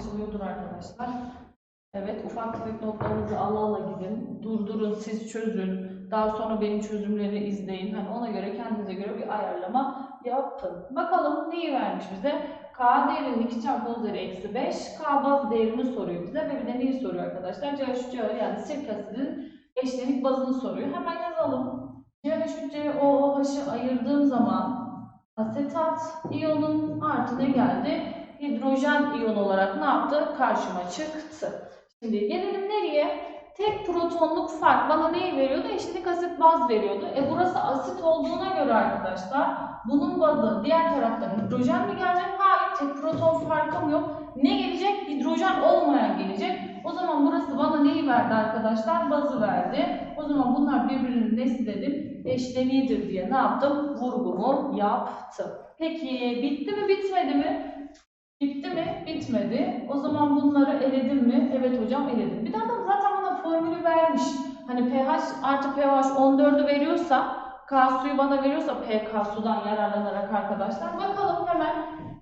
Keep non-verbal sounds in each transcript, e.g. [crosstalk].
Anlaşılıyordur arkadaşlar. Evet, ufak tefek notlarınızı ala ala gidin. Durdurun, siz çözün. Daha sonra benim çözümleri izleyin. Hani ona göre kendinize göre bir ayarlama yapın. Bakalım neyi vermiş bize? K değerinin 2 çarpı 10 üzeri eksi 5. K baz değerini soruyor bize ve bir de neyi soruyor arkadaşlar? CH3CH yani sirk asidin eşlenik bazını soruyor. Hemen yazalım. CH3COOH'ı ayırdığım zaman asetat iyonu artı ne geldi? Hidrojen iyon olarak ne yaptı? Karşıma çıktı. Şimdi gelelim nereye? Tek protonluk fark bana neyi veriyordu? Eşitlik asit baz veriyordu. E burası asit olduğuna göre arkadaşlar bunun bazı diğer taraftan hidrojen mi gelecek? Hayır tek proton farkım yok. Ne gelecek? Hidrojen olmayan gelecek. O zaman burası bana neyi verdi arkadaşlar? Bazı verdi. O zaman bunlar birbirinin nesi dedim? Eşleniğidir diye ne yaptım? Vurgumu yaptım. Peki bitti mi bitmedi mi? Bitmedi. O zaman bunları eledim mi? Evet hocam eledim. Bir de adam zaten bana formülü vermiş. Hani pH artı pH 14'ü veriyorsa K suyu bana veriyorsa pK sudan yararlanarak arkadaşlar bakalım hemen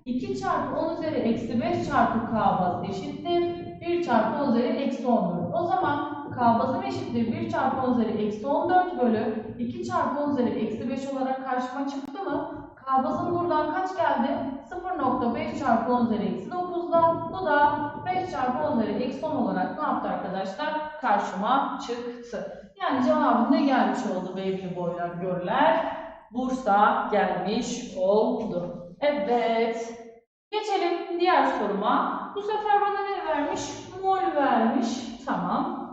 2 çarpı 10 üzeri eksi 5 çarpı K baz eşittir 1 çarpı 10 üzeri eksi 14. O zaman K bazım eşittir 1 çarpı 10 üzeri eksi 14 bölü 2 çarpı 10 üzeri eksi 5 olarak karşıma çıktı mı? K bazım buradan kaç geldi? 0.5 çarpı 10 üzeri eksi 9'dan bu da 5 çarpı 10 üzeri eksi 10 olarak ne yaptı arkadaşlar? Karşıma çıktı. Yani cevabı ne gelmiş oldu beybi boylar görler? Bursa gelmiş oldu. Evet. Geçelim diğer soruma. Bu sefer bana ne vermiş? Mol vermiş. Tamam.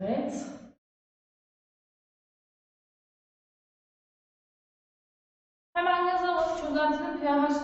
Evet.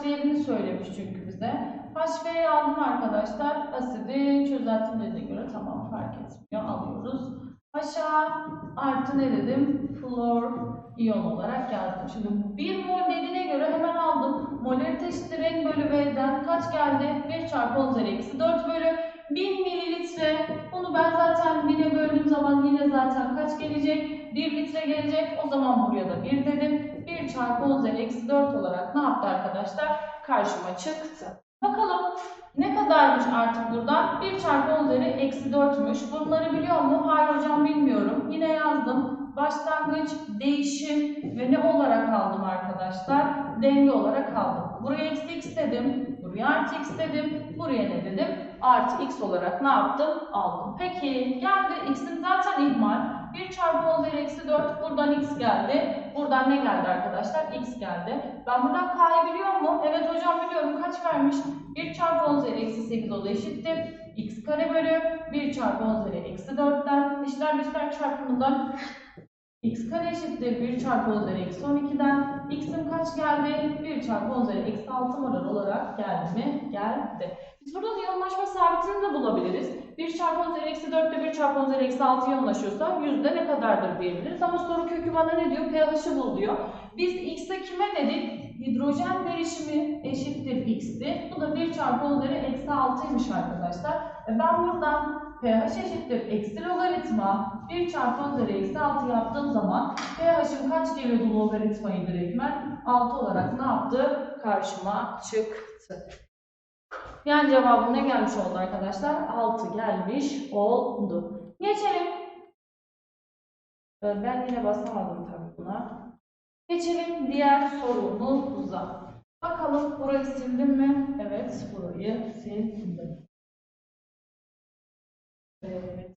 Değerini söylemiş çünkü bize. HV'yi aldım arkadaşlar. Asidi çözeltimlerine göre tamam fark etmiyor. Alıyoruz. Aşağı artı ne dedim? Flor iyon olarak yazdım. Şimdi 1 mol dediğine göre hemen aldım. Molarite eşittir N bölü V'den kaç geldi? 1 çarpı 10 üzeri eksi 4 bölü 1000 mililitre. Bunu ben zaten 1000'e böldüğüm zaman yine zaten kaç gelecek? 1 litre gelecek. O zaman buraya da 1 dedim. 1 çarpı 10 üzeri eksi 4 olarak ne yaptı arkadaşlar? Karşıma çıktı. Bakalım ne kadarmış artık buradan? 1 çarpı 10 üzeri eksi 4'müş. Bunları biliyor mu? Hayır hocam bilmiyorum. Yine yazdım. Başlangıç, değişim ve ne olarak aldım arkadaşlar? Denge olarak aldım. Buraya eksi x dedim. Buraya artı x dedim. Buraya ne dedim? Artı x olarak ne yaptım? Aldım. Peki geldi. x'in zaten ihmal. 1 çarpı 10 üzeri eksi 4. Buradan x geldi. Buradan ne geldi arkadaşlar? x geldi. Ben buradan k'yı biliyor mu? Evet hocam biliyorum. Kaç vermiş? 1 çarpı 10 üzeri eksi 8 o da eşittir. x kare bölü 1 çarpı 10 üzeri eksi 4'ten işler dışlar çarpımından x kare eşittir 1 çarpı 10 üzeri eksi 12'den x'im kaç geldi? 1 çarpı 10 üzeri eksi 6 molar olarak geldi mi? Geldi. Biz buradan iyonlaşma sabitini de bulabiliriz. 1 çarpı 10 üzeri eksi 4 ile 1 çarpı 10 üzeri eksi 6 iyonlaşıyorsa yüzde ne kadardır diyebiliriz. Ama soru kökü bana ne diyor? pH'ı bul diyor. Biz x'e kime dedik? Hidrojen verişimi eşittir x'ti. Bu da 1 çarpı 10 üzeri eksi 6'ymış arkadaşlar. E ben buradan pH eşittir eksi logaritma 1 çarpı 10 üzeri eksi 6 yaptığım zaman pH'im kaç geliyordu logaritmayı direktmen? 6 olarak ne yaptı? Karşıma çıktı. Yani cevabım ne gelmiş oldu arkadaşlar? 6 gelmiş oldu. Geçelim. Ben yine basamadım tabii buna. Geçelim diğer sorumuza. Bakalım burayı sildim mi? Evet, burayı sildim. Evet.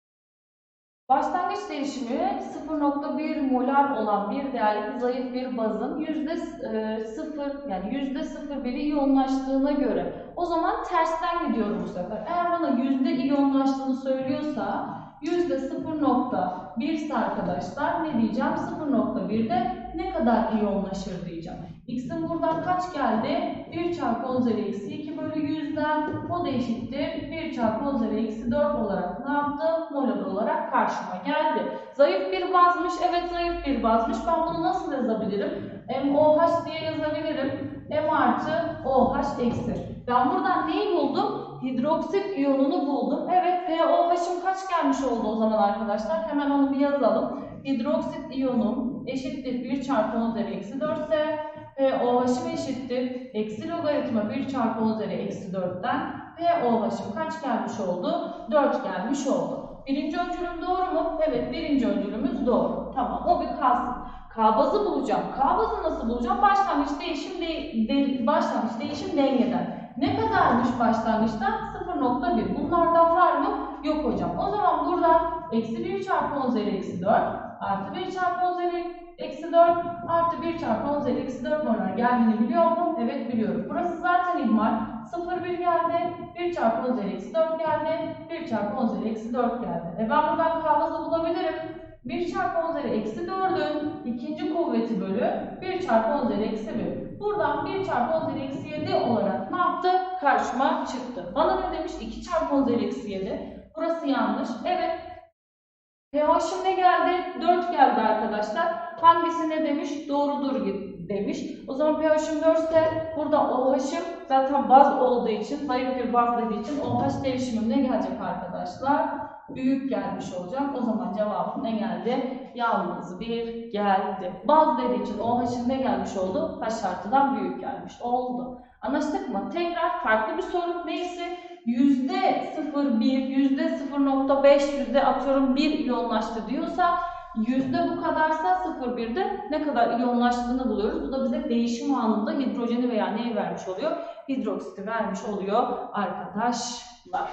Başlangıç değişimi 0.1 molar olan bir değerli zayıf bir bazın %0 yani %0,1'i iyonlaştığına göre o zaman tersten gidiyorum bu sefer. Eğer bana yüzde iyonlaştığını söylüyorsa yüzde 0.1 ise arkadaşlar ne diyeceğim? 0.1'de ne kadar iyonlaşır diyeceğim. X'in buradan kaç geldi? 1 çarpı 10 üzeri eksi 2 bölü 100'den o da eşittir. 1 çarpı 10 üzeri eksi 4 olarak ne yaptı? Molar olarak karşıma geldi. Zayıf bir bazmış. Evet zayıf bir bazmış. Ben bunu nasıl yazabilirim? MOH diye yazabilirim. M artı OH eksi. Ben buradan neyi buldum? Hidroksit iyonunu buldum. Evet POH'ım kaç gelmiş oldu o zaman arkadaşlar? Hemen onu bir yazalım. Hidroksit iyonum eşittir 1 çarpı 10 üzeri eksi 4 ise POH'ım eşittir. Eksi logaritma 1 çarpı 10 üzeri eksi 4'ten POH'ım kaç gelmiş oldu? 4 gelmiş oldu. Birinci öncülüm doğru mu? Evet birinci öncülümüz doğru. Tamam o bir kalsın. K bazı bulacağım. K bazı nasıl bulacağım? Başlangıç değişim de, de- başlangıç değişim dengeden. Ne kadarmış başlangıçta? 0.1. Bunlardan var mı? Yok hocam. O zaman buradan eksi 1 çarpı 10 üzeri eksi 4 artı 1 çarpı 10 üzeri eksi 4 artı 1 çarpı 10 üzeri eksi 4 numara geldiğini biliyor musun? Evet biliyorum. Burası zaten ihmal. 0 1 geldi. 1 çarpı 10 üzeri eksi 4 geldi. 1 çarpı 10 üzeri eksi 4 geldi. E ben buradan kavgası bulabilirim. 1 çarpı 10 üzeri eksi 4'ün ikinci kuvveti bölü 1 çarpı 10 üzeri eksi 1. Buradan 1 çarpı 10 üzeri eksi 7 olarak ne yaptı? Karşıma çıktı. Bana ne demiş? 2 çarpı 10 üzeri eksi 7. Burası yanlış. Evet. pH'im ne geldi? 4 geldi arkadaşlar. Hangisi ne demiş? Doğrudur demiş. O zaman pH'im 4 ise burada OH'im zaten baz olduğu için, zayıf bir baz dediği için OH değişimim ne gelecek arkadaşlar? Büyük gelmiş olacak. O zaman cevabım ne geldi? Yalnız bir geldi. Baz dediği için OH'in ne gelmiş oldu? H şartından büyük gelmiş oldu. Anlaştık mı? Tekrar farklı bir soru. Neyse yüzde 0,1, yüzde 0.5, yüzde atıyorum 1 iyonlaştı diyorsa yüzde bu kadarsa 0,1'de ne kadar iyonlaştığını buluyoruz. Bu da bize değişim anında hidrojeni veya neyi vermiş oluyor? Hidroksiti vermiş oluyor arkadaşlar.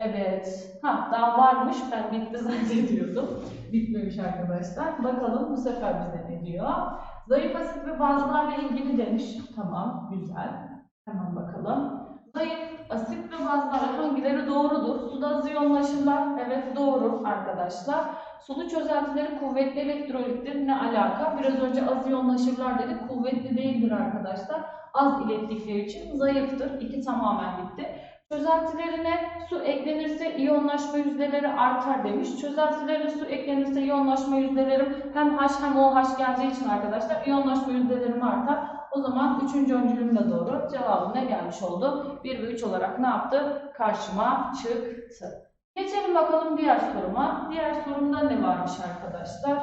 Evet. Ha daha varmış. Ben bitti zannediyordum. Bitmemiş arkadaşlar. Bakalım bu sefer bize ne diyor? Zayıf asit ve bazılarla ilgili demiş. Tamam. Güzel. Hemen bakalım. Zayıf asit ve bazılar hangileri doğrudur? Suda az iyonlaşırlar. Evet doğru arkadaşlar. Sulu çözeltileri kuvvetli elektrolittir. Ne alaka? Biraz önce az iyonlaşırlar dedik. Kuvvetli değildir arkadaşlar. Az ilettikleri için zayıftır. İki tamamen gitti. Çözeltilerine su eklenirse iyonlaşma yüzdeleri artar demiş. Çözeltilerine su eklenirse iyonlaşma yüzdelerim hem H hem OH geldiği için arkadaşlar iyonlaşma yüzdelerim artar. O zaman üçüncü öncülüm de doğru. Cevabım ne gelmiş oldu? 1 ve 3 olarak ne yaptı? Karşıma çıktı. Geçelim bakalım diğer soruma. Diğer sorumda ne varmış arkadaşlar?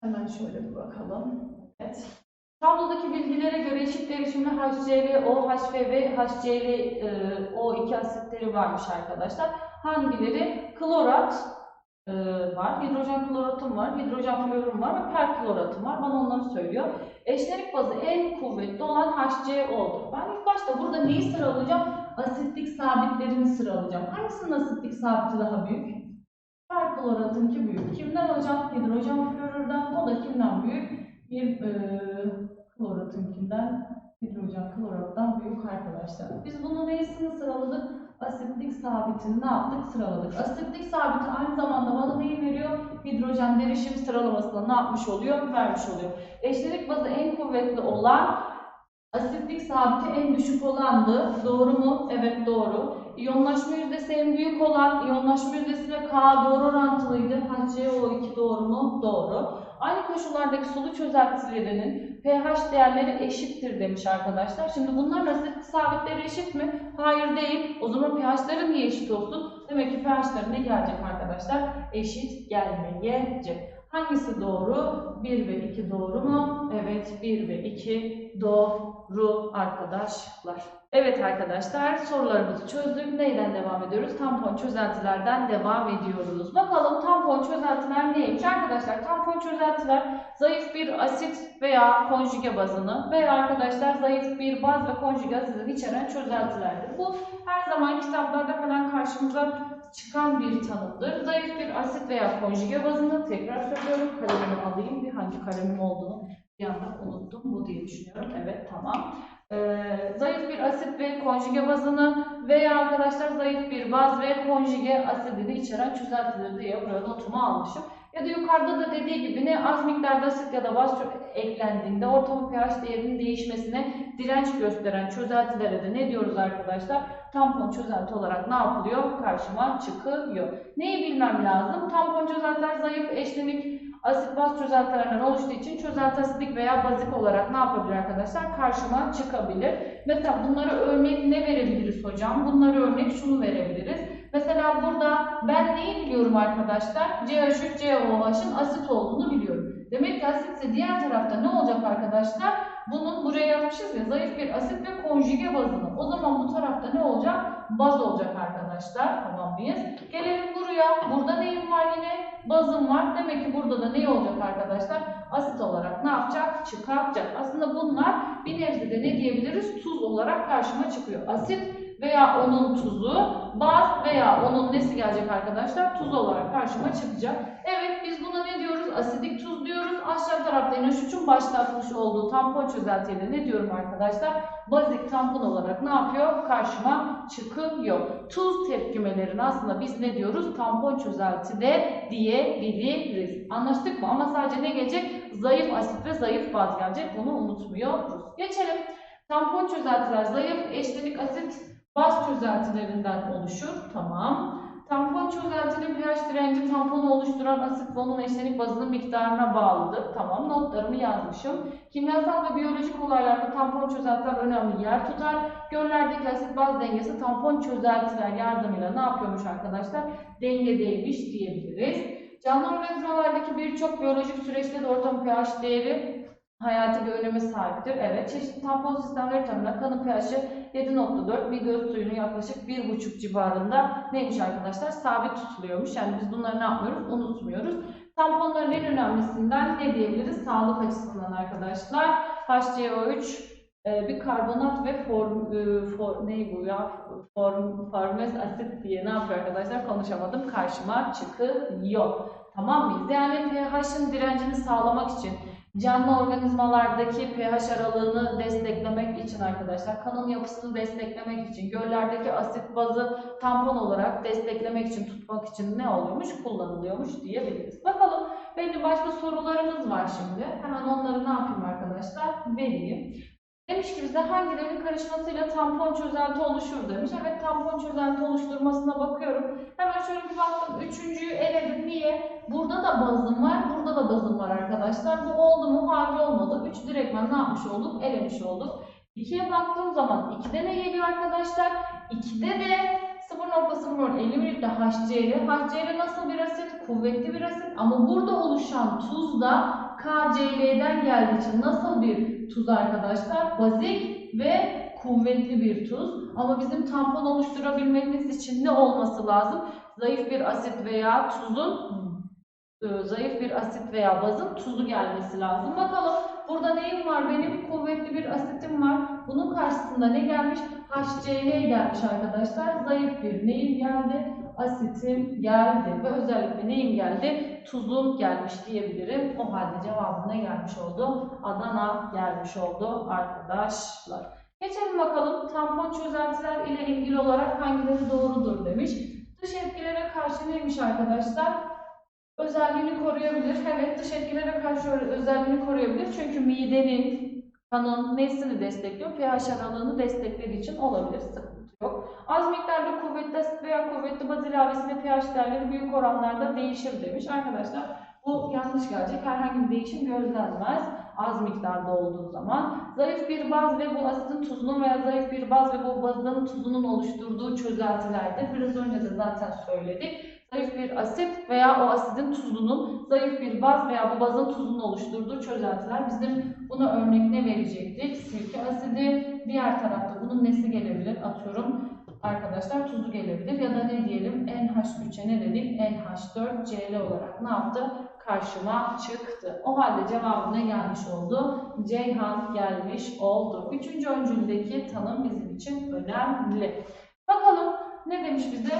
Hemen şöyle bir bakalım. Evet. Tablodaki bilgilere göre eşit derişimli HCl, OHV ve HCl, e, O2 asitleri varmış arkadaşlar. Hangileri? Klorat e, var, hidrojen kloratım var, hidrojen florüm var ve perkloratım var. Bana onları söylüyor. Eşlenik bazı en kuvvetli olan HCO'dur. Ben ilk başta burada neyi sıralayacağım? Asitlik sabitlerini sıralayacağım. Hangisinin asitlik sabiti daha büyük? Perkloratınki büyük. Kimden hocam? Hidrojen florürden. O da kimden büyük? Bir e, kloratınkinden, hidrojen klorattan büyük arkadaşlar. Biz bunu neyisini sıraladık? Asitlik sabitini ne yaptık? Sıraladık. Asitlik sabiti aynı zamanda bana neyi veriyor? Hidrojen derişim sıralamasına ne yapmış oluyor? Vermiş oluyor. Eşlenik bazı en kuvvetli olan asitlik sabiti en düşük olandı. Doğru mu? Evet doğru. İyonlaşma yüzdesi en büyük olan, iyonlaşma yüzdesiyle K doğru orantılıydı. HCO2 doğru mu? Doğru. Aynı koşullardaki sulu çözeltilerinin pH değerleri eşittir demiş arkadaşlar. Şimdi bunların asitlik sabitleri eşit mi? Hayır değil. O zaman pH'leri niye eşit olsun? Demek ki pH'leri ne gelecek arkadaşlar? Eşit gelmeyecek. Hangisi doğru? 1 ve 2 doğru mu? Evet 1 ve 2 doğru arkadaşlar. Evet arkadaşlar sorularımızı çözdük. Neyden devam ediyoruz? Tampon çözeltilerden devam ediyoruz. Bakalım tampon çözeltiler neymiş? Arkadaşlar tampon çözeltiler zayıf bir asit veya konjüge bazını veya arkadaşlar zayıf bir baz ve konjüge asidi içeren çözeltilerdir. Bu her zaman kitaplarda falan karşımıza çıkan bir tanımdır. Zayıf bir asit veya konjüge bazını tekrar söylüyorum. Kalemimi alayım. Bir hangi kalemim olduğunu bir anda unuttum. Bu diye düşünüyorum. Evet tamam. Ee, zayıf bir asit ve konjüge bazını veya arkadaşlar zayıf bir baz ve konjüge asidini içeren çözeltileri diye buraya notumu almışım. Ya da yukarıda da dediği gibi ne az miktarda asit ya da baz eklendiğinde ortamın pH değerinin değişmesine direnç gösteren çözeltilere de ne diyoruz arkadaşlar? Tampon çözelti olarak ne yapılıyor? Karşıma çıkıyor. Neyi bilmem lazım? Tampon çözeltiler zayıf eşlenik asit baz çözeltilerinden oluştuğu için çözelti asidik veya bazik olarak ne yapabilir arkadaşlar? Karşıma çıkabilir. Mesela bunlara örnek ne verebiliriz hocam? Bunlara örnek şunu verebiliriz. Mesela burada ben neyi biliyorum arkadaşlar? CH3, COH'ın asit olduğunu biliyorum. Demek ki asitse diğer tarafta ne olacak arkadaşlar? Bunun buraya yazmışız ya zayıf bir asit ve konjüge bazını. O zaman bu tarafta ne olacak? Baz olacak arkadaşlar. Tamam mıyız? Gelelim buraya. Burada neyim var yine? Bazım var. Demek ki burada da ne olacak arkadaşlar? Asit olarak ne yapacak? Çıkartacak. Aslında bunlar bir nebzede ne diyebiliriz? Tuz olarak karşıma çıkıyor. Asit veya onun tuzu, baz veya onun nesi gelecek arkadaşlar? Tuz olarak karşıma çıkacak. Evet biz buna ne diyoruz? Asidik tuz diyoruz. Aşağı tarafta yine şu başlatmış olduğu tampon çözeltiyle ne diyorum arkadaşlar? Bazik tampon olarak ne yapıyor? Karşıma çıkıyor. Tuz tepkimelerini aslında biz ne diyoruz? Tampon çözeltide diyebiliriz. Anlaştık mı? Ama sadece ne gelecek? Zayıf asit ve zayıf baz gelecek. Bunu unutmuyoruz. Geçelim. Tampon çözeltiler zayıf eşlenik asit baz çözeltilerinden oluşur. Tamam. Tampon çözeltinin pH direnci tamponu oluşturan asit ve eşlenik bazının miktarına bağlıdır. Tamam notlarımı yazmışım. Kimyasal ve biyolojik olaylarda tampon çözeltiler önemli yer tutar. Göllerdeki asit baz dengesi tampon çözeltiler yardımıyla ne yapıyormuş arkadaşlar? Dengedeymiş diyebiliriz. Canlı organizmalardaki birçok biyolojik süreçte de ortam pH değeri hayati bir öneme sahiptir. Evet, çeşitli tampon sistemleri tarafından kanın pH'i 7.4, bir göz suyunun yaklaşık 1.5 civarında neymiş arkadaşlar? Sabit tutuluyormuş. Yani biz bunları ne yapmıyoruz? Unutmuyoruz. Tamponların en önemlisinden ne diyebiliriz? Sağlık açısından arkadaşlar. HCO3 e, bir karbonat ve form, e, for, ne bu ya? Form, formez asit diye ne yapıyor arkadaşlar? Konuşamadım. Karşıma çıkıyor. Tamam mıyız? Yani pH'in direncini sağlamak için Canlı organizmalardaki pH aralığını desteklemek için arkadaşlar, kanın yapısını desteklemek için, göllerdeki asit bazı tampon olarak desteklemek için, tutmak için ne oluyormuş? Kullanılıyormuş diyebiliriz. Bakalım belli başlı sorularımız var şimdi. Hemen onları ne yapayım arkadaşlar? Vereyim. Demiş ki bize hangilerinin karışmasıyla tampon çözelti oluşur demiş. Evet tampon çözelti oluşturmasına bakıyorum. Hemen şöyle bir baktım. Üçüncüyü eledim. Niye? Burada da bazım var. Burada da bazım var arkadaşlar. Bu oldu mu? Hayır olmadı. Üç direktmen ne yapmış olduk? Elemiş olduk. 2'ye baktığım zaman 2'de ne geliyor arkadaşlar? 2'de de 0.050 mililitre HCl. HCl nasıl bir asit? Kuvvetli bir asit. Ama burada oluşan tuz da KCl'den geldiği için nasıl bir tuz arkadaşlar? Bazik ve kuvvetli bir tuz. Ama bizim tampon oluşturabilmemiz için ne olması lazım? Zayıf bir asit veya tuzun e, zayıf bir asit veya bazın tuzu gelmesi lazım. Bakalım burada neyim var benim? Kuvvetli bir asitim var. Bunun karşısında ne gelmiş? HCl gelmiş arkadaşlar. Zayıf bir neyim geldi? Asitim geldi. Ve özellikle neyim geldi? Tuzum gelmiş diyebilirim. O halde cevabı ne gelmiş oldu? Adana gelmiş oldu arkadaşlar. Geçelim bakalım tampon çözeltiler ile ilgili olarak hangileri doğrudur demiş. Dış etkilere karşı neymiş arkadaşlar? özelliğini koruyabilir. Evet dış etkilere karşı özelliğini koruyabilir. Çünkü midenin, kanın nesini destekliyor? pH aralığını desteklediği için olabilir. Yok. Az miktarda kuvvetli asit veya kuvvetli baz ilavesinde pH değerleri büyük oranlarda değişir demiş. Arkadaşlar bu yanlış gelecek. Herhangi bir değişim gözlenmez. Az miktarda olduğu zaman. Zayıf bir baz ve bu asitin tuzunun veya zayıf bir baz ve bu bazın tuzunun oluşturduğu çözeltilerdir. Biraz önce de zaten söyledik zayıf bir asit veya o asidin tuzunun zayıf bir baz veya bu bazın tuzunun oluşturduğu çözeltiler. Bizim buna örnek ne verecektik? Sirke asidi. Diğer tarafta bunun nesi gelebilir? Atıyorum arkadaşlar tuzu gelebilir. Ya da ne diyelim? NH3'e ne dedik? NH4Cl olarak ne yaptı? Karşıma çıktı. O halde cevabı ne gelmiş oldu? Ceyhan gelmiş oldu. Üçüncü öncüldeki tanım bizim için önemli. Bakalım ne demiş bize?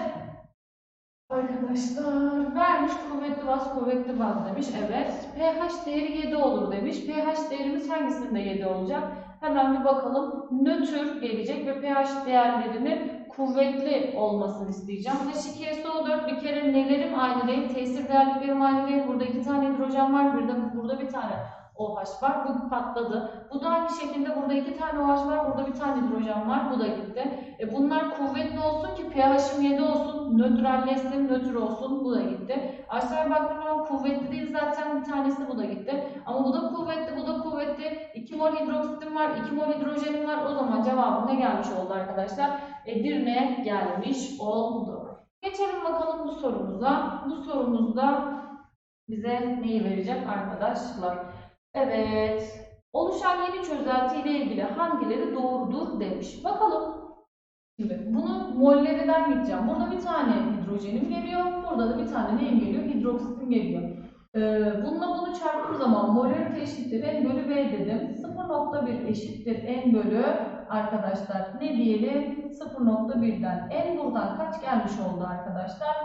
Arkadaşlar vermiş kuvvetli baz kuvvetli baz demiş. Evet. pH değeri 7 olur demiş. pH değerimiz hangisinde 7 olacak? Hemen bir bakalım. Nötr gelecek ve pH değerlerinin kuvvetli olmasını isteyeceğim. H2SO4 bir kere nelerim aynı değil? Tesir değerliklerim aynı değil. Burada iki tane hidrojen var. Burada, burada bir tane OH var. Bu patladı. Bu da aynı şekilde burada iki tane OH var. Burada bir tane hidrojen var. Bu da gitti. E bunlar kuvvetli olsun ki pH'im 7 olsun. Nötralleşsin, nötr olsun. Bu da gitti. Aşağıya baktığım zaman kuvvetli değil zaten bir tanesi bu da gitti. Ama bu da kuvvetli, bu da kuvvetli. 2 mol hidroksitim var, 2 mol hidrojenim var. O zaman cevabım ne gelmiş oldu arkadaşlar? Edirne gelmiş oldu. Geçelim bakalım bu sorumuza. Bu sorumuzda bize neyi verecek arkadaşlar? Evet. Oluşan yeni çözelti ile ilgili hangileri doğrudur demiş. Bakalım. Şimdi bunu mollerinden gideceğim. Burada bir tane hidrojenim geliyor. Burada da bir tane neyim geliyor? Hidroksitim geliyor. Ee, bununla bunu çarptığım zaman molarite eşittir n bölü b dedim. 0.1 eşittir n bölü arkadaşlar ne diyelim? 0.1'den n buradan kaç gelmiş oldu arkadaşlar?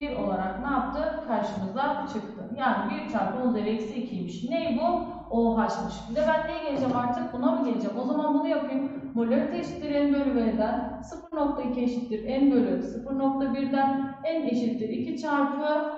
0.01 olarak ne yaptı? Karşımıza çıktı. Yani 1 çarpı 10 üzeri eksi 2'ymiş. Ney bu? OH'mış. Bir de ben neye geleceğim artık? Buna mı geleceğim? O zaman bunu yapayım. Molarite eşittir n bölü b'den 0.2 eşittir n bölü 0.1'den n eşittir 2 çarpı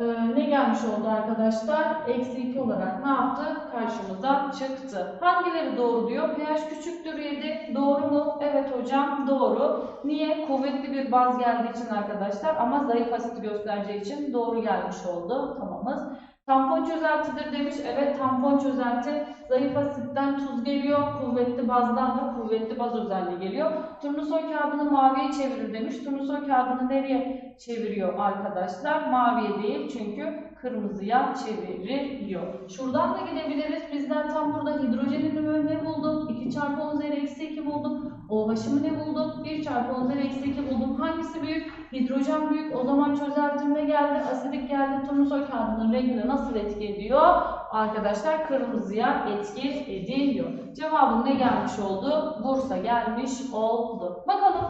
e, ne gelmiş oldu arkadaşlar? Eksi 2 olarak ne yaptı? Karşımıza çıktı. Hangileri doğru diyor? pH küçüktür 7. Doğru mu? Evet hocam doğru. Niye? Kuvvetli bir baz geldiği için arkadaşlar ama zayıf asiti göstereceği için doğru gelmiş oldu. Tamamız. Tampon çözeltidir demiş. Evet tampon çözelti zayıf asitten tuz geliyor. Kuvvetli bazdan da kuvvetli baz özelliği geliyor. Turnusol kağıdını maviye çevirir demiş. Turnusol kağıdını nereye çeviriyor arkadaşlar? Maviye değil çünkü kırmızıya çeviriyor. Şuradan da gidebiliriz. Bizden tam burada hidrojenin ne buldum? 2 çarpı 10 üzeri eksi 2 buldum. OH'ımı ne buldum? 1 çarpı 10 üzeri eksi 2 buldum. Hangisi büyük? Hidrojen büyük. O zaman çözeltim ne geldi? Asidik geldi. Turnusol kağıdının rengine nasıl etki ediyor? Arkadaşlar kırmızıya etki ediyor. Cevabım ne gelmiş oldu? Bursa gelmiş oldu. Bakalım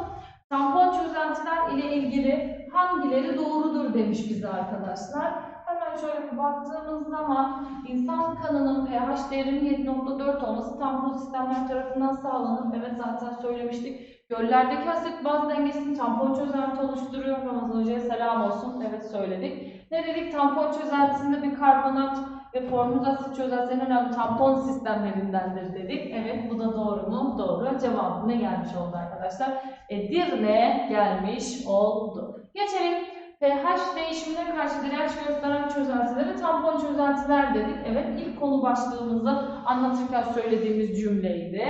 tampon çözeltiler ile ilgili hangileri doğrudur demiş bize arkadaşlar. Şöyle bir baktığımız zaman insan kanının pH değerinin 7.4 olması tampon sistemler tarafından sağlanır. Evet zaten söylemiştik. Göllerdeki asit baz dengesini tampon çözelti oluşturuyor. Ramazan Hoca'ya selam olsun. Evet söyledik. Ne dedik? Tampon çözeltisinde bir karbonat ve formüz asit çözeltisinin önemli tampon sistemlerindendir dedik. Evet bu da doğru mu? Doğru. Cevabı ne gelmiş oldu arkadaşlar? Edirne gelmiş oldu. Geçelim. pH değişimine karşı direnç gösteren çözeltileri tampon çözeltiler dedik. Evet ilk konu başlığımızı anlatırken söylediğimiz cümleydi.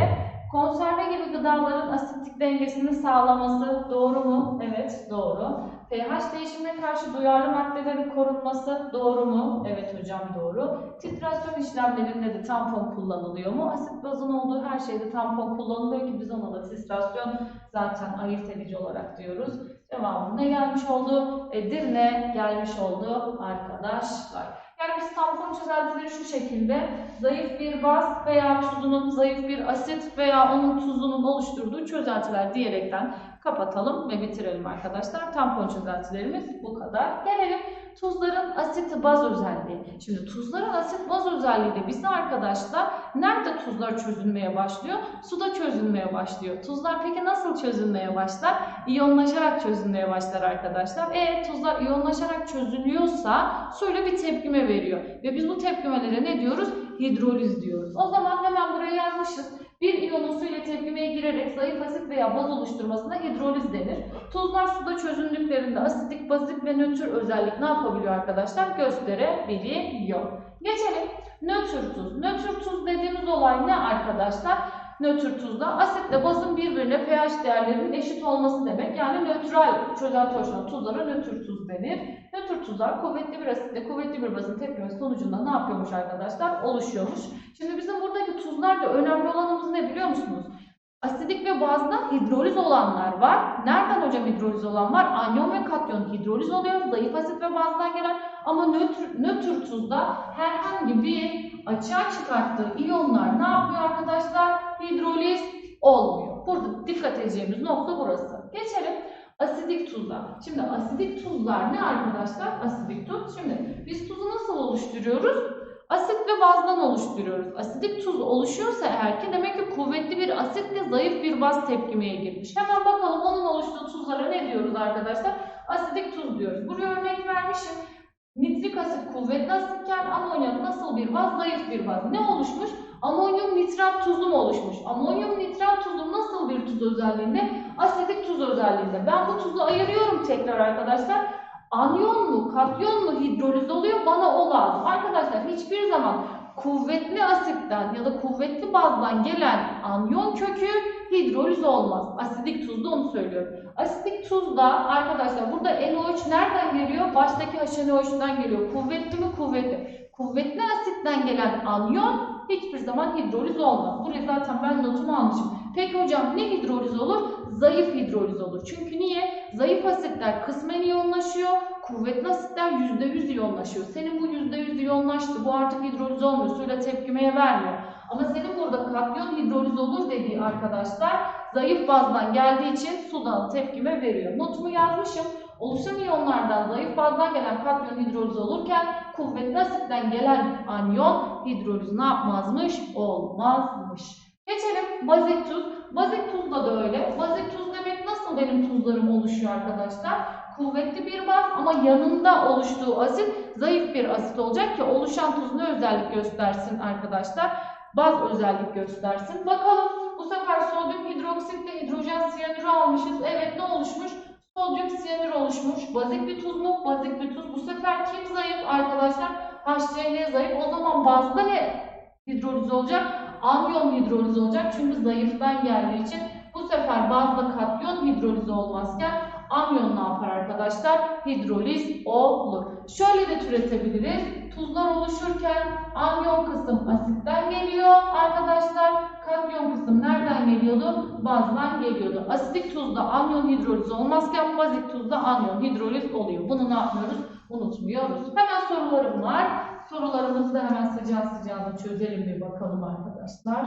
Konserve gibi gıdaların asitlik dengesini sağlaması doğru mu? Evet doğru. pH değişimine karşı duyarlı maddelerin korunması doğru mu? Evet hocam doğru. Titrasyon işlemlerinde de tampon kullanılıyor mu? Asit bazın olduğu her şeyde tampon kullanılıyor ki biz ona da titrasyon zaten ayırt edici olarak diyoruz. Cevabım ne gelmiş oldu? Edirne gelmiş oldu arkadaşlar. Yani biz tampon çözeltileri şu şekilde zayıf bir baz veya tuzunun zayıf bir asit veya onun tuzunun oluşturduğu çözeltiler diyerekten kapatalım ve bitirelim arkadaşlar. Tampon çözeltilerimiz bu kadar. Gelelim tuzların asit baz özelliği. Şimdi tuzların asit baz özelliği de bize arkadaşlar nerede tuzlar çözülmeye başlıyor? Suda çözülmeye başlıyor. Tuzlar peki nasıl çözülmeye başlar? İyonlaşarak çözülmeye başlar arkadaşlar. E tuzlar iyonlaşarak çözülüyorsa suyla bir tepkime veriyor. Ve biz bu tepkimelere ne diyoruz? Hidroliz diyoruz. O zaman hemen buraya yazmışız. Bir iyonun suyla tepkimeye girerek zayıf veya baz oluşturmasına hidroliz denir. Tuzlar suda çözündüklerinde asitik, bazik ve nötr özellik ne yapabiliyor arkadaşlar? Gösterebiliyor. Geçelim nötr tuz. Nötr tuz dediğimiz olay ne arkadaşlar? Nötr tuzda asitle bazın birbirine pH değerlerinin eşit olması demek. Yani nötral çözelti oluşan tuzlara nötr tuz denir. Nötr tuzlar kuvvetli bir asitle kuvvetli bir bazın tepkimesi sonucunda ne yapıyormuş arkadaşlar? Oluşuyormuş. Şimdi bizim buradaki tuzlarda önemli olanımız ne biliyor musunuz? Asidik ve bazda hidroliz olanlar var. Nereden hocam hidroliz olan var? Anyon ve katyon hidroliz oluyor. Zayıf asit ve bazdan gelen ama nötr, nötr tuzda herhangi bir açığa çıkarttığı iyonlar ne yapıyor arkadaşlar? Hidroliz olmuyor. Burada dikkat edeceğimiz nokta burası. Geçelim asidik tuzlar. Şimdi asidik tuzlar ne arkadaşlar? Asidik tuz. Şimdi biz tuzu nasıl oluşturuyoruz? Asit ve bazdan oluşturuyoruz. Asidik tuz oluşuyorsa eğer ki demek ki kuvvetli bir asitle zayıf bir baz tepkimeye girmiş. Hemen bakalım onun oluştuğu tuzlara ne diyoruz arkadaşlar? Asidik tuz diyoruz. Buraya örnek vermişim. Nitrik asit kuvvetli asitken amonyak nasıl bir baz? Zayıf bir baz. Ne oluşmuş? Amonyum nitrat tuzu mu oluşmuş? Amonyum nitrat tuzu nasıl bir tuz özelliğinde? Asidik tuz özelliğinde. Ben bu tuzu ayırıyorum tekrar arkadaşlar. Anyon mu, katyon mu hidroliz oluyor? Bana o lazım. Arkadaşlar hiçbir zaman kuvvetli asitten ya da kuvvetli bazdan gelen anyon kökü hidroliz olmaz. Asidik tuzda onu söylüyorum. Asidik tuzda arkadaşlar burada NO3 nereden geliyor? Baştaki HNO3'ten geliyor. Kuvvetli mi? Kuvvetli. Kuvvetli asitten gelen anyon hiçbir zaman hidroliz olmaz. Buraya zaten ben notumu almışım. Peki hocam ne hidroliz olur? Zayıf hidroliz olur. Çünkü niye? Zayıf asitler kısmen iyonlaşıyor. Kuvvetli asitler %100 iyonlaşıyor. Senin bu %100 iyonlaştı. Bu artık hidroliz olmuyor. Suyla tepkimeye vermiyor. Ama senin burada katyon hidroliz olur dediği arkadaşlar zayıf bazdan geldiği için sudan tepkime veriyor. Notumu yazmışım. Oluşan iyonlardan zayıf bazdan gelen katyon hidroliz olurken kuvvetli asitten gelen anyon hidroliz ne yapmazmış? Olmazmış. Geçelim bazik tuz. Bazik tuzda da öyle. Bazik tuz demek nasıl benim tuzlarım oluşuyor arkadaşlar? Kuvvetli bir baz ama yanında oluştuğu asit zayıf bir asit olacak ki oluşan tuz ne özellik göstersin arkadaşlar? Baz özellik göstersin. Bakalım bu sefer sodyum hidroksitle hidrojen siyanürü almışız. Evet ne oluşmuş? Sodyum siyanür oluşmuş. Bazik bir tuz mu? Bazik bir tuz. Bu sefer kim zayıf arkadaşlar? HCl zayıf. O zaman bazda ne hidroliz olacak? Anyon hidroliz olacak. Çünkü zayıftan geldiği için bu sefer bazda katyon hidroliz olmazken Amyon ne yapar arkadaşlar? Hidroliz olur. Şöyle de türetebiliriz. Tuzlar oluşurken amyon kısım asitten geliyor arkadaşlar. Katyon kısım nereden geliyordu? Bazdan geliyordu. Asitik tuzda amyon hidroliz olmazken bazik tuzda amyon hidroliz oluyor. Bunu ne yapmıyoruz? Unutmuyoruz. Hemen sorularım var. Sorularımızı da hemen sıcağı sıcağına çözelim bir bakalım arkadaşlar.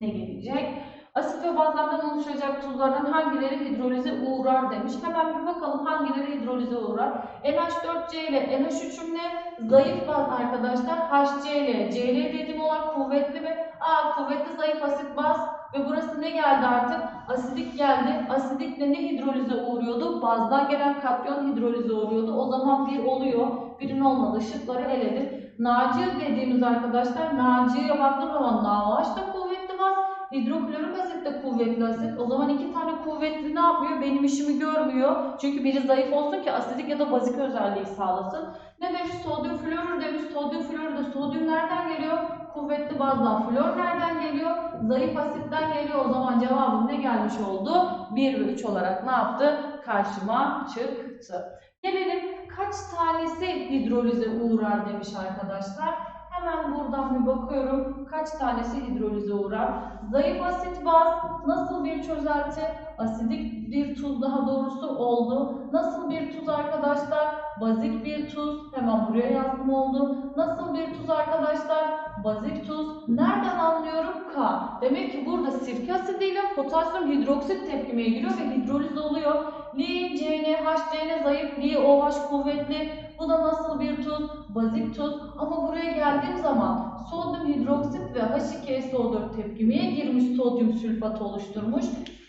Ne gelecek? Asit ve bazlardan oluşacak tuzlardan hangileri hidrolize uğrar demiş. Hemen bir bakalım hangileri hidrolize uğrar. NH4C ile NH3'ün ne? Zayıf baz arkadaşlar. HCl, Cl dediğim olan kuvvetli ve Aa, kuvvetli zayıf asit baz ve burası ne geldi artık? Asidik geldi. Asidikle ne hidrolize uğruyordu? Bazdan gelen katyon hidrolize uğruyordu. O zaman bir oluyor. Birin olmadığı şıkları eledim. Naci dediğimiz arkadaşlar, Naci'ye baktığım zaman NaOH da kuvvetli baz. Hidroklorik asit de kuvvetli asit. O zaman iki tane kuvvetli ne yapmıyor? Benim işimi görmüyor. Çünkü biri zayıf olsun ki asidik ya da bazik özelliği sağlasın. Ne demiş? Sodyum florür demiş. Sodyum florür de sodyum nereden geliyor? Kuvvetli bazdan. Flor nereden geliyor? Zayıf asitten geliyor. O zaman cevabım ne gelmiş oldu? 1 ve 3 olarak ne yaptı? Karşıma çıktı. Gelelim kaç tanesi hidrolize uğrar demiş arkadaşlar. Hemen buradan bir bakıyorum. Kaç tanesi hidrolize uğrar? Zayıf asit baz nasıl bir çözelti? Asidik bir tuz daha doğrusu oldu. Nasıl bir tuz arkadaşlar? Bazik bir tuz. Hemen buraya yazdım oldu. Nasıl bir tuz arkadaşlar? Bazik tuz. Nereden anlıyorum? K. Demek ki burada sirke asidiyle potasyum hidroksit tepkimeye giriyor ve hidroliz oluyor. Li, CN, HCN zayıf, Li, OH kuvvetli. Bu da nasıl bir tuz? Bazik tuz. Ama buraya geldiğim zaman sodyum hidroksit ve H2SO4 tepkimeye girmiş sodyum sülfat oluşturmuş.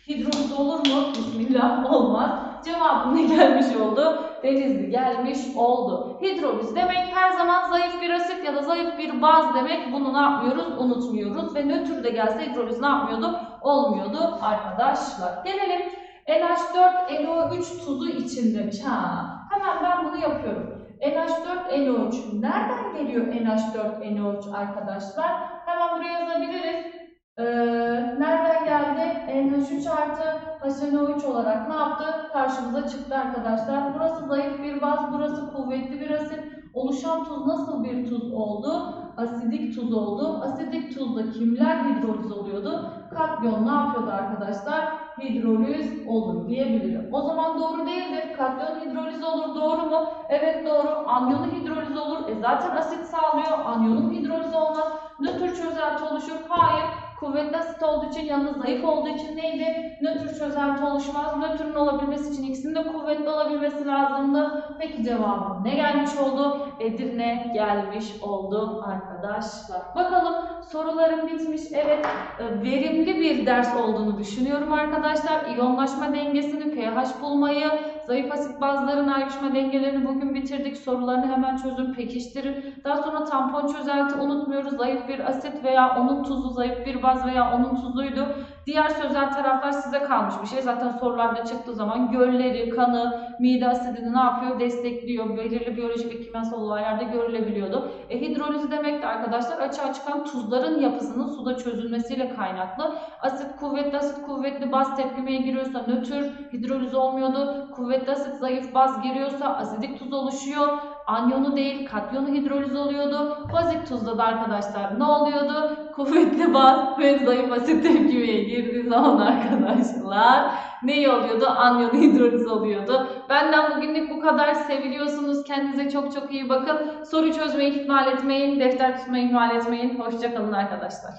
Hidroliz olur mu? Bismillah olmaz. Cevabım ne [laughs] gelmiş oldu? Denizli gelmiş oldu. Hidroliz demek her zaman zayıf bir asit ya da zayıf bir baz demek. Bunu ne yapmıyoruz? Unutmuyoruz. Ve nötr de gelse hidroliz ne yapmıyordu? Olmuyordu arkadaşlar. Gelelim NH4NO3 tuzu için demiş. Ha, hemen ben bunu yapıyorum. NH4NO3 nereden geliyor NH4NO3 arkadaşlar? Hemen buraya yazabiliriz. Ee, nereden geldi? NH3 artı HNO3 olarak ne yaptı? Karşımıza çıktı arkadaşlar. Burası zayıf bir baz, burası kuvvetli bir asit. Oluşan tuz nasıl bir tuz oldu? Asidik tuz oldu. Asidik tuzda kimler hidroliz oluyordu? Katyon ne yapıyordu arkadaşlar? Hidroliz olur diyebilirim. O zaman doğru değildir. Katyon hidroliz? Evet doğru. Anyonu hidroliz olur. E zaten asit sağlıyor. Anyonun hidroliz olmaz. Nötr çözelti oluşur. Hayır. Kuvvetli asit olduğu için yanında zayıf olduğu için neydi? Nötr çözelti oluşmaz. Nötrün olabilmesi için ikisinin de kuvvetli olabilmesi lazımdı. Peki cevabım ne gelmiş oldu? Edirne gelmiş oldu arkadaşlar. Bakalım sorularım bitmiş. Evet e, verimli bir ders olduğunu düşünüyorum arkadaşlar. İyonlaşma dengesini, pH bulmayı, Zayıf asit bazların ayrışma dengelerini bugün bitirdik. Sorularını hemen çözün, pekiştirin. Daha sonra tampon çözelti unutmuyoruz. Zayıf bir asit veya onun tuzu, zayıf bir baz veya onun tuzuydu. Diğer sözel taraflar size kalmış bir şey. Zaten sorularda çıktığı zaman gölleri, kanı, mide asidini ne yapıyor? Destekliyor. Belirli biyolojik ve kimyasal olaylarda görülebiliyordu. E, hidrolizi demek de arkadaşlar açığa çıkan tuzların yapısının suda çözülmesiyle kaynaklı. Asit kuvvetli, asit kuvvetli baz tepkimeye giriyorsa nötr, hidroliz olmuyordu. Kuvvetli asit zayıf baz giriyorsa asidik tuz oluşuyor. Anyonu değil katyonu hidroliz oluyordu. Bazik tuzda da arkadaşlar ne oluyordu? Kuvvetli baz ve zayıf asit tepkimeye girdiği zaman [laughs] arkadaşlar ne oluyordu? Anyonu hidroliz oluyordu. Benden bugünlük bu kadar. Seviliyorsunuz. Kendinize çok çok iyi bakın. Soru çözmeyi ihmal etmeyin. Defter tutmayı ihmal etmeyin. Hoşçakalın arkadaşlar.